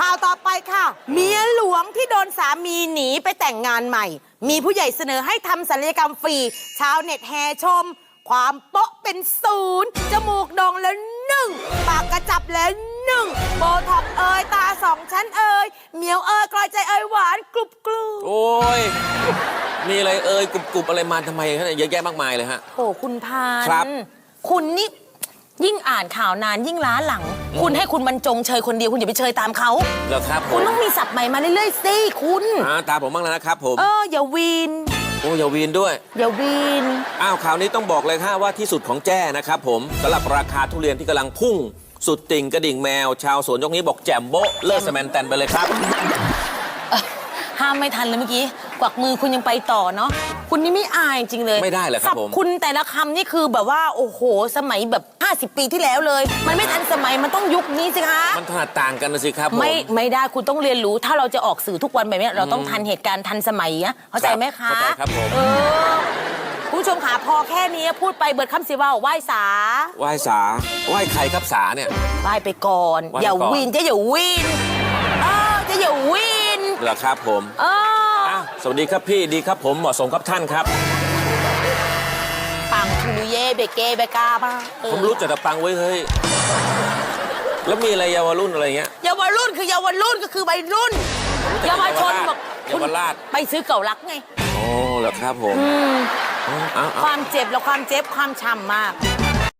ข่าวต่อไปค่ะ เมียหลวงที่โดนสามีหนีไปแต่งงานใหม่ มีผู้ใหญ่เสนอให้ทำศัลยกรรมฟรี ชาวเน็ตแห่ชม ความโป๊ะเป็นศูนย์จมูกโด่งแล้วหนึ่งปากกระจับแล้วหนึ่งโบท็อกเอยตาสองชั้นเอยเหมียวเอยกลอยใจเอยหวานกรุบกรูโอ้ย มีอะไรเอ่ยกรุบกรุบอะไรมาทำไมครับเนี่ยเยอะแยะมากมายเลยฮะ โอ้คุณพานครับ คุณนี่ ยิ่งอ่านข่าวนานยิ่งล้าหลัง คุณให้คุณบรรจงเชยคนเดียวคุณอย่าไปเชยตามเขา เหรอครับผคุณมต้องมีศัพท์ใหม่มาเรื่อยๆสิคุณ อ่าตามผมบ้างแล้วนะครับผม เออ อย่าวีน โอ้อยาวีนด้วย อย่าวีน อ้าวข่าวนี้ต้องบอกเลยค่ะว่าที่สุดของแจ้นะครับผมสำหรับราคาทุเรียนที่กำลังพุ่ง สุดติ่งกระดิ่งแมว ชาวสวนยกนี้บอกแจ่มโบ๊ะเลิศสแมนแตนไปเลยครับ ห้ามไม่ทันเลยเมื่อกี้ กวักมือคุณยังไปต่อเนาะคุณนี่ไม่อายจริงเลยไม่ได้เหรอครับผม ศัพท์คุณแต่ละคำนี่คือแบบว่าโอ้โห สมัยแบบ 50 ปีที่แล้วเลย มันไม่ทันสมัยมันต้องยุคนี้สิคะ มันถนัดต่างกันนะสิครับผม ไม่ไม่ได้คุณต้องเรียนรู้ ถ้าเราจะออกสื่อทุกวันแบบนี้เราต้องทันเหตุการณ์ทันสมัยอะเข้าใจไหมคะเข้าใจครับผม เออคุณผู้ชมขาพอแค่นี้พูดไปเบิดคำสิว่าไหว้สาไหว้สาไหว้ใครครับสาเนี่ย ไหว้ไปก่อน ไหว้ไปก่อน อย่าวินจะอย่าวินเออจะอย่าวินเหรอครับผม เอออ้าว สวัสดีครับพี่ดีครับผมเหมาะสมครับท่านครับ ปังทุลุเย่เบเก้เบกาบ้าเออผมรู้จักแต่ปังไว้ยเฮ้ย แล้วมีอะไรเยาวรุ่นอะไรเงี้ย เยาวรุ่นคือเยาวรุ่นก็คือวัยรุ่นเยาวชนบอกเยาวราช ไปซื้อเก่ารักไง โอ้เหรอครับผมอืมเอาเอาความเจ็บและความเจ็บความช้ำมาก